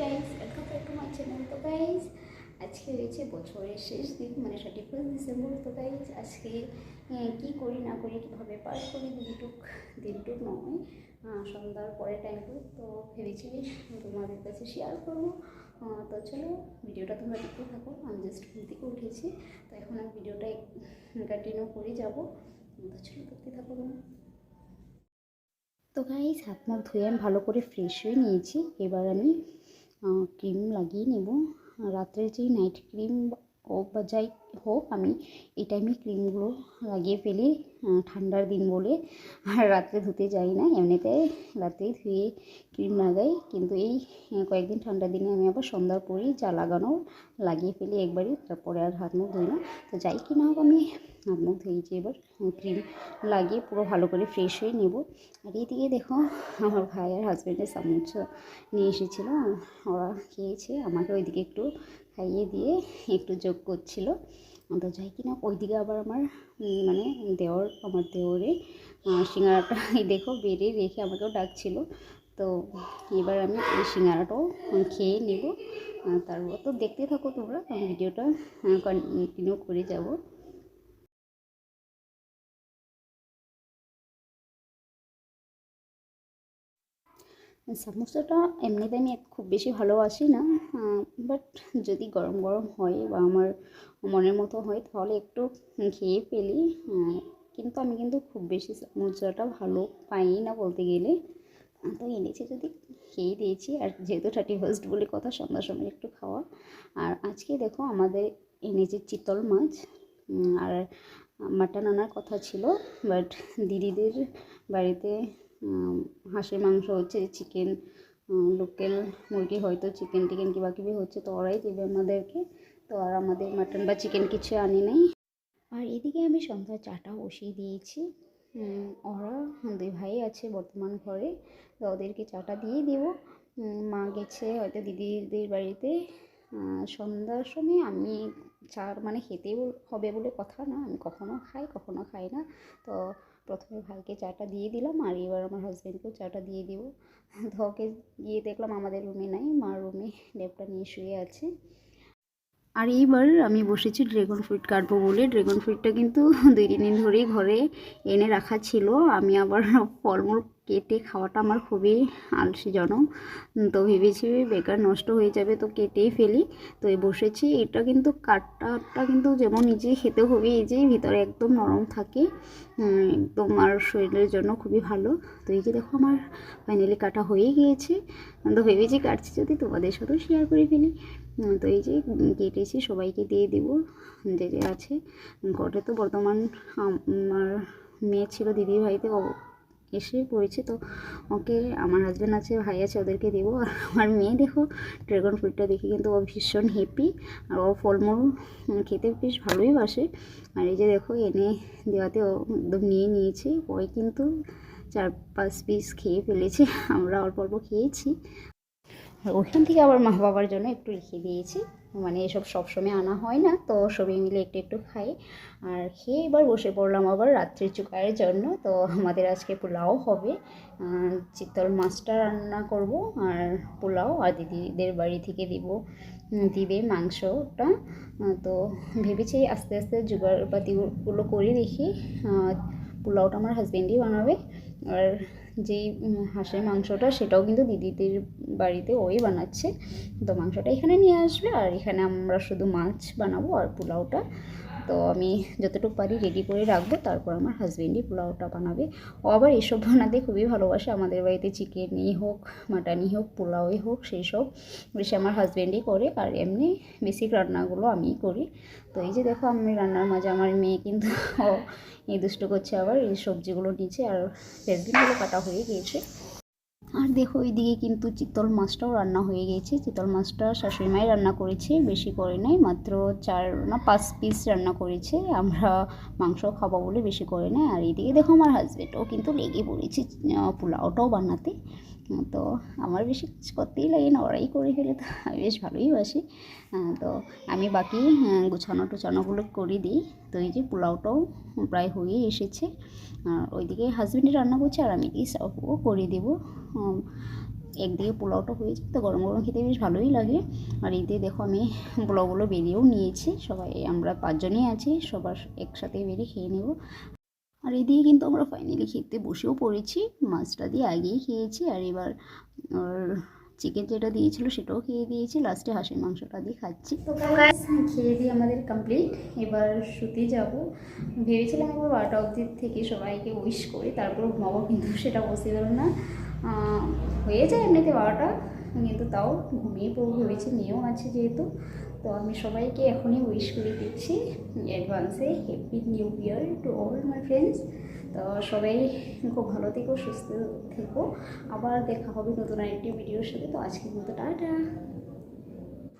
Guys welcome back to my channel তো guys আজকে হয়েছে বছরের শেষ দিন মানে থার্টি ফার্স্ট ডিসেম্বর তো গাইস আজকে কি করি না করি, কীভাবে পার করি দিনটুক দিনটুক নয় সন্ধ্যার পরের টাইমটুক তো ভেবেছি তোমাদের কাছে শেয়ার করব। তো চলো, ভিডিওটা তোমরা দেখতে থাকো, আমি জাস্ট ঘুম থেকে উঠেছি। তো এখন আমি ভিডিওটা কন্টিনিউ করে যাব। তো চলো, দেখতে থাকো তো গাইস হাত মুখ ধুয়ে আমি ভালো করে ফ্রেশ হয়ে নিয়েছি। এবার আমি ক্রিম লাগিয়ে নেব। রাত্রে যে নাইট ক্রিম হোক বা যাই হোক, আমি এই টাইমে ক্রিমগুলো লাগিয়ে ফেলি ঠান্ডার দিন বলে। আর রাত্রে ধুতে যাই না, এমনিতে রাত্রেই ধুয়ে ক্রিম লাগাই। কিন্তু এই কয়েকদিন ঠান্ডার দিনে আমি আবার সন্ধ্যার পরেই যা লাগানো লাগিয়ে ফেলি একবারই, তারপরে আর হাত মুখ ধুই না। তো যাই কি না হোক, আমি হাত মুখ ধুয়েছি এবার ক্রিম লাগিয়ে পুরো ভালো করে ফ্রেশ হয়ে নেব। আর এইদিকে দেখো, আমার ভাই আর হাজব্যান্ডের সামোসা নিয়ে এসেছিল, ওরা খেয়েছে। আমাকে ওইদিকে একটু খাইয়ে দিয়ে একটু যোগ করছিল। তো যাই কিনা ওইদিকে আবার আমার মানে দেওর, আমার দেওরে সিঙ্গারাটা দেখো বেড়ে রেখে আমাকেও ডাকছিল। তো এবার আমি এই সিঙ্গারাটাও খেয়ে নেব। তারপর তো দেখতে থাকো তোমরা, আমি ভিডিওটা কন্টিনিউ করে যাব। সামোসাটা এমনিতে আমি খুব বেশি ভালোবাসি না বাট যদি গরম গরম হয় বা আমার মনের মতো হয় তাহলে একটু খেয়ে ফেলি কিন্তু আমি কিন্তু খুব বেশি সামোসাটা ভালো পাই না বলতে গেলে। তো এনেছে যদি খেয়ে দিয়েছি, আর যেহেতু থার্টি ফার্স্ট বলে কথা সন্ধ্যার একটু খাওয়া, আর আজকে দেখো আমাদের এনেছে চিতল মাছ আর মাটন আনার কথা ছিল বাট দিদিদের বাড়িতে হাঁসের মাংস হচ্ছে চিকেন লোকাল মুরগি হয়তো চিকেন টিকেন কিবা কিবি হচ্ছে, তো ওরাই দেবে আমাদেরকে। তো আর আমাদের মাটন বা চিকেন কিছু আনি নাই। আর এদিকে আমি সন্ধ্যা চাটা বসিয়ে দিয়েছি। ওরা দুই ভাই আছে বর্তমান ঘরে, তো ওদেরকে চাটা দিয়ে দেব। মা গেছে হয়তো দিদিদের বাড়িতে। সন্ধ্যার সময় আমি চা মানে বল- হবে বলে কথা না, আমি কখনো খাই কখনো খাই না। তো প্রথমে ভাইকে চাটা দিয়ে দিলাম, আর এবার আমার হাজব্যান্ডকেও চাটা দিয়ে দিব। ধকে গিয়ে দেখলাম আমাদের রুমে নাই মার রুমে ল্যাপটা নিয়ে শুয়ে আছে। আর এইবার আমি বসেছি ড্রেগন ফ্রুট কাটবো বলে। ড্রেগন ফ্রুটটা কিন্তু দুই তিন দিন ধরেই ঘরে এনে রাখা ছিল। আমি আবার ফলমূল কেটে খাওয়াটা আমার খুবই আলসিজনক। তো ভেবেছি বেকার নষ্ট হয়ে যাবে, তো কেটেই ফেলি। তো এই বসেছি, এটা কিন্তু কাটাটা কিন্তু যেমন নিজে খেতে খুবই ইজি ভিতরে একদম নরম থাকে একদম আর শরীরের জন্য খুবই ভালো। তো এই যে দেখো আমার ফাইনালি কাটা হয়ে গিয়েছে। তো ভেবেছি কাটছি, যদি তোমাদের সাথেও শেয়ার করে ফেলি। তো এই যে কেটেছি, সবাইকে দিয়ে দেবো, যে যে আছে। ঘরে তো বর্তমান আমার মেয়ে ছিল দিদি ভাইতে ও- এসে পড়েছে। তো ওকে, আমার হাজব্যান্ড আছে, ভাই আছে, ওদেরকে দেবো। আর আমার মেয়ে দেখো, ড্রাগন ফ্রুটটা দেখে কিন্তু ও ভীষণ হ্যাপি আর ও ফলমূল খেতে বেশ ভালোই বাসে। আর এই যে দেখো, এনে দেওয়াতে ও একদম নিয়ে নিয়েছে। ওই কিন্তু চার পাঁচ পিস খেয়ে ফেলেছে। আমরা অল্প অল্প খেয়েছি। ওইখান থেকে আবার মা বাবার জন্য একটু রেখে দিয়েছি। মানে এসব সবসময় আনা হয় না তো সবাই মিলে একটু একটু খাই। আর খেয়ে এবার বসে পড়লাম আবার রাত্রির চুকায়ের জন্য তো আমাদের আজকে পোলাও হবে। চিতল মাছটা রান্না করব আর পোলাও আর দিদিদের বাড়ি থেকে দিব দিবে মাংসটা। তো ভেবেছি আস্তে আস্তে জোগাড়পাতিগুলো করে আহ, পোলাওটা আমার হাজবেন্ডই বানাবে আর যেই হাঁসের মাংসটা সেটাও কিন্তু দিদিদের বাড়িতে ওই বানাচ্ছে। তো মাংসটা এখানে নিয়ে আসবে আর এখানে আমরা শুধু মাছ বানাবো আর পোলাওটা। তো আমি যতটুকু পারি রেডি করে রাখব, তারপর আমার হাজব্যান্ডই পোলাওটা বানাবে। ও আবার এসব বানাতে খুবই ভালোবাসে, আমাদের বাড়িতে চিকেনই হোক মাটনই হোক, পোলাওই হোক সেই সব বেশি আমার হাজব্যান্ডই করে, আর এমনি বেসিক রান্নাগুলো আমিই করি। তো এই যে দেখো, আমি রান্নার মাঝে আমার মেয়ে কিন্তু এই দুষ্ট করছে আবার এই সবজিগুলো নিচে আর ফেসবিনগুলো কাটা হয়ে গিয়েছে। দেখো, ওইদিকে কিন্তু চিতল মাছটাও রান্না হয়ে গেছে। চিতল মাছটা শাশুড়ি মাই রান্না করেছে, বেশি করে নাই, মাত্র চার না পাঁচ পিস রান্না করেছে। আমরা মাংস খাব বলে বেশি করে নাই। আর এইদিকে দেখো আমার হাজব্যান্ডও কিন্তু লেগে পড়েছে পোলাওটাও বানাতে। তো আমার বেশি কিছু করতেই লাগে না, ওরাই করে ফেলে তো, আমি বেশ ভালোই বাসি। তো আমি বাকি গুছানো টুছানোগুলো করে দিই। তো এই যে পোলাওটাও প্রায় হয়ে এসেছে। আর ওইদিকে হাজব্যান্ডে রান্না করছে আর আমি এদিকে সার্ভও করে দেবো। একদিকে পোলাওটা হয়েছে তো গরম গরম খেতে বেশ ভালোই লাগে। আর এতে দেখো আমি পোলাওগুলো বেরিয়েও নিয়েছি, সবাই আমরা পাঁচজনই আছি, সবার একসাথে বেরিয়ে খেয়ে নেব। আর এদিকে কিন্তু আমরা ফাইনালি খেতে বসেও পড়েছি। মাছটা দিয়ে আগেই খেয়েছি আর এবার চিকেন যেটা দিয়েছিল সেটাও খেয়ে দিয়েছি। লাস্টে হাঁসের মাংসটা দিয়ে খাচ্ছি। তো খেয়ে দিয়ে আমাদের কমপ্লিট এবার শুতে যাব। ভেবেছিলাম একবার বারোটা অবধি থেকে সবাইকে উইশ করি, তারপর ঘুমাবো, কিন্তু সেটা বসে পসিবল না হয়ে যায় এমনিতে বারোটা কিন্তু তাও ঘুমিয়ে পড়ব ভেবেছি, মেয়েও আছে যেহেতু। তো আমি সবাইকে এখনই উইশ করে দিচ্ছি অ্যাডভান্সে happy new year to all my friends তো সবাই খুব ভালো থেকো, সুস্থ থেকো। আবার দেখা হবে নতুন আরেকটি ভিডিওর সাথে। তো আজকের মতো টাটা।